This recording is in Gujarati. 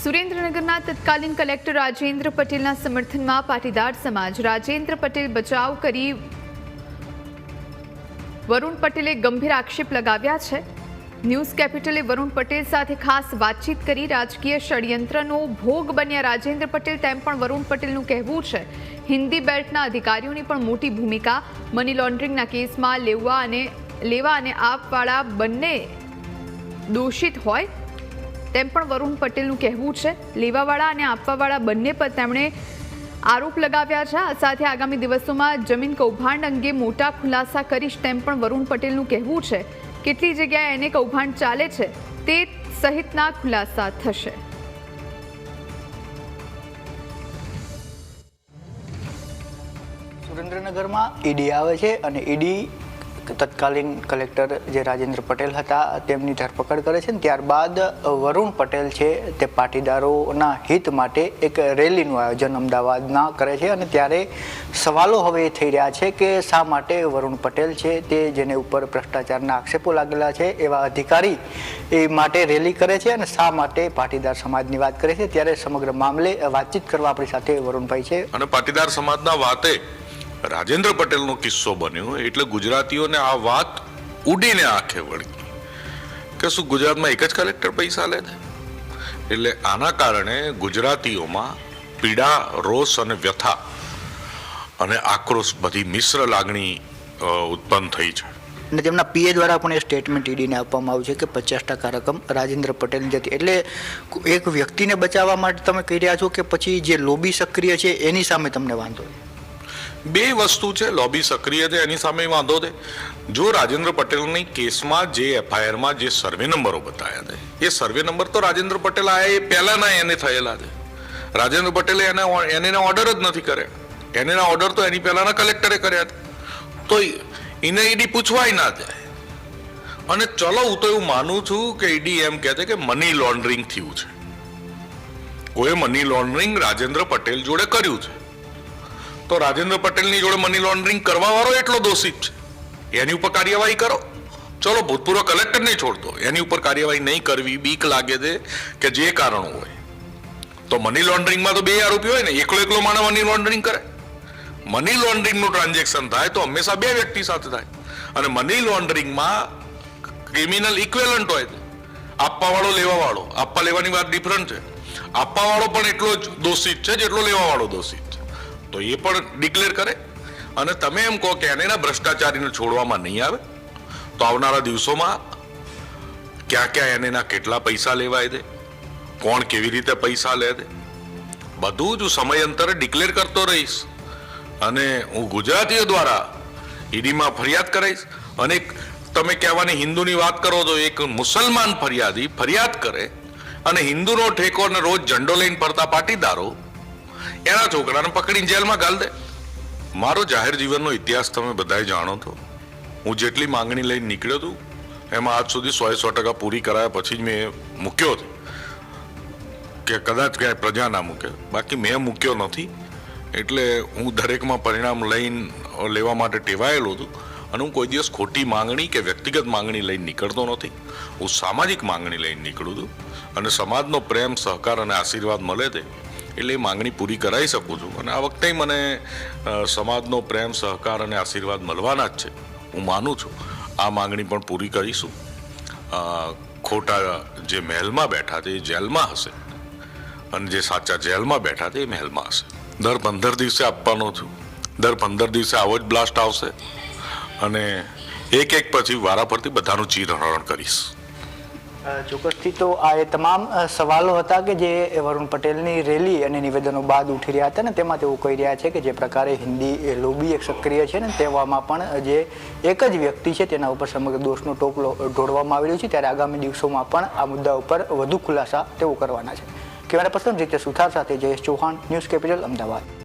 સુરેન્દ્રનગરના તત્કાલીન કલેક્ટર રાજેન્દ્ર પટેલના સમર્થનમાં પાટીદાર સમાજ. રાજેન્દ્ર પટેલ બચાવ કરી વરુણ પટેલે ગંભીર આક્ષેપ લગાવ્યા છે. ન્યૂઝ કેપિટલે વરુણ પટેલ સાથે ખાસ વાતચીત કરી રાજકીય ષડયંત્રનો ભોગ બન્યા. રાજેન્દ્ર પટેલ તેમ પણ વરુણ પટેલનું કહેવું છે. હિન્દી બેલ્ટના અધિકારીઓની પણ મોટી ભૂમિકા. મની લોન્ડરિંગના કેસમાં લેવા અને લેવા અને આપવાળા બંને દોષિત હોય. તેમ પણ વરુણ પટેલનું કહેવું છે. લેવાવાળા અને આપવાવાળા બંને પર તેમણે આરોપ લગાવ્યા છે. આ સાથે આગામી દિવસોમાં જમીન કૌભાંડ અંગે મોટા ખુલાસા કરીશ તેમ પણ વરુણ પટેલનું કહેવું છે. કેટલી જગ્યાએ એને કૌભાંડ ચાલે છે તે સહિતના ખુલાસા થશે. સુરેન્દ્રનગરમાં ઈડી આવે છે અને ઈડી તત્કાલીન કલેક્ટર જે રાજેન્દ્ર પટેલ હતા, તેમની ધરપકડ કરે છે ત્યારબાદ વરુણ પટેલ છે તે પાટીદારોના હિત માટે એક રેલીનું આયોજન અમદાવાદના કરે છે અને ત્યારે સવાલો હવે થઈ રહ્યા છે કે શા માટે વરુણ પટેલ છે તે જેને ઉપર ભ્રષ્ટાચારના આક્ષેપો લાગેલા છે એવા અધિકારી એ માટે રેલી કરે છે અને શા માટે પાટીદાર સમાજની વાત કરે છે? ત્યારે સમગ્ર મામલે વાતચીત કરવા આપણી સાથે વરુણભાઈ છે. અને પાટીદાર સમાજના વાતે રાજેન્દ્ર પટેલનો કિસ્સો બન્યો એટલે ગુજરાતીઓને આ વાત ઉડીને આંખે વળી. કે શું ગુજરાતમાં એક જ કલેક્ટર પૈસા લે છે? એટલે આના કારણે ગુજરાતીઓમાં પીડા, રોષ અને વ્યથા અને આક્રોશ બધી મિશ્ર લાગણી ઉત્પન્ન થઈ છે. અને તેમના પીએ દ્વારા પણ એ સ્ટેટમેન્ટ ઈડીને આપવામાં આવ્યું છે કે પચાસ ટકા રકમ રાજેન્દ્ર પટેલની જતી એટલે એક વ્યક્તિને બચાવવા માટે તમે કહી રહ્યા છો કે પછી જે લોબી સક્રિય છે એની સામે તમને વાંધો? છે? બે વસ્તુ છે, લોબી સક્રિય છે, એની સામે વાંધો છે. જો રાજેન્દ્ર પટેલની કેસમાં જે એફઆઈઆરમાં જે સર્વે નંબરો બતાવ્યા છે, એ સર્વે નંબર તો રાજેન્દ્ર પટેલ આયા એ પહેલાના એને થયેલા છે. રાજેન્દ્ર પટેલે એને એના ઓર્ડર જ નથી કર્યા. એને ઓર્ડર તો એની પહેલાના કલેક્ટરે કર્યા હતા તો એને ઈડી પૂછવાય ના જાય અને ચલો હું તો એવું માનું છું કે ઈડી એમ કહે છે કે મની લોન્ડરિંગ થયું છે. કોઈ મની લોન્ડરિંગ રાજેન્દ્ર પટેલ જોડે કર્યું છે. તો રાજેન્દ્ર પટેલની જોડે મની લોન્ડરિંગ કરવા વાળો એટલો દોષિત છે. એની ઉપર કાર્યવાહી કરો. ચલો, ભૂતપૂર્વ કલેક્ટર નહીં છોડતો. એની ઉપર કાર્યવાહી નહીં કરવી, બીક લાગે છે કે જે કારણો હોય. તો મની લોન્ડરિંગમાં તો બે આરોપી હોય ને, એકલો એકલો માણસ મની લોન્ડરિંગ કરે. મની લોન્ડરિંગનું ટ્રાન્ઝેક્શન થાય તો હંમેશા બે વ્યક્તિ સાથે થાય. અને મની લોન્ડરિંગમાં ક્રિમિનલ ઇક્વેલન્ટ હોય છે. આપવા વાળો લેવા વાળો આપવા લેવાની વાત ડિફરન્ટ છે. આપવા વાળો પણ એટલો જ દોષિત છે જેટલો લેવા વાળો દોષિત. તો એ પણ ડિક્લેર કરે. અને તમે એમ કહો કે એને ભ્રષ્ટાચારીને છોડવામાં નહીં આવે, તો આવનારા દિવસોમાં ક્યાં ક્યાં એને કેટલા પૈસા લેવાય દે, કોણ કેવી રીતે પૈસા લે દે. બધું જ સમયાંતરે ડિક્લેર કરતો રહીશ. અને હું ગુજરાતીઓ દ્વારા ઈડીમાં ફરિયાદ કરાઈશ અને તમે કહેવાની હિન્દુની વાત કરો તો એક મુસલમાન ફરિયાદી ફરિયાદ કરે અને હિન્દુનો ઠેકો અને રોજ ઝંડો લઈને ફરતા પાટીદારો એના છોકરાને પકડીને જેલમાં ગાલ દે. મારો જાહેર જીવનનો ઇતિહાસ તમે બધાએ જાણો છો હું જેટલી માંગણી લઈને નીકળ્યો હતું એમાં આજ સુધી સો સો ટકા પૂરી કરાયા પછી જ મેં મૂક્યો હતો. કે કદાચ ક્યાંય પ્રજા ના મૂકે. બાકી મેં મૂક્યો નથી. એટલે હું દરેકમાં પરિણામ લઈને લેવા માટે ટેવાયેલો છું અને હું કોઈ દિવસ ખોટી માંગણી કે વ્યક્તિગત માંગણી લઈને નીકળતો નથી. હું સામાજિક માંગણી લઈને નીકળું છું. અને સમાજનો પ્રેમ, સહકાર અને આશીર્વાદ મળે છે એટલે એ માંગણી પૂરી કરાવી શકું છું. અને આ વખતે મને સમાજનો પ્રેમ, સહકાર અને આશીર્વાદ મળવાના જ છે. હું માનું છું. આ માંગણી પણ પૂરી કરીશું. ખોટા જે મહેલમાં બેઠા છે એ જેલમાં હશે. અને જે સાચા જેલમાં બેઠા છે એ મહેલમાં હશે. દર પંદર દિવસે આપવાનો છું. દર પંદર દિવસે આવો જ બ્લાસ્ટ આવશે. અને એક એક પછી વારાફરતી બધાનું ચીરહરણ કરીશ. ચોક્કસથી તો આ એ તમામ સવાલો હતા કે જે વરુણ પટેલની રેલી અને નિવેદનો બાદ ઉઠી રહ્યા હતા ને તેમાં તેઓ કહી રહ્યા છે કે જે પ્રકારે હિન્દી લોબી એક સક્રિય છે ને તેવામાં પણ જે એક જ વ્યક્તિ છે તેના ઉપર સમગ્ર દોષનો ટોપલો ઢોળવામાં આવી રહ્યો છે. ત્યારે આગામી દિવસોમાં પણ આ મુદ્દા ઉપર વધુ ખુલાસા તેઓ કરવાના છે. કેમેરા પર્સન રીતે સુથાર સાથે જયેશ ચૌહાણ, ન્યૂઝ કેપિટલ, અમદાવાદ.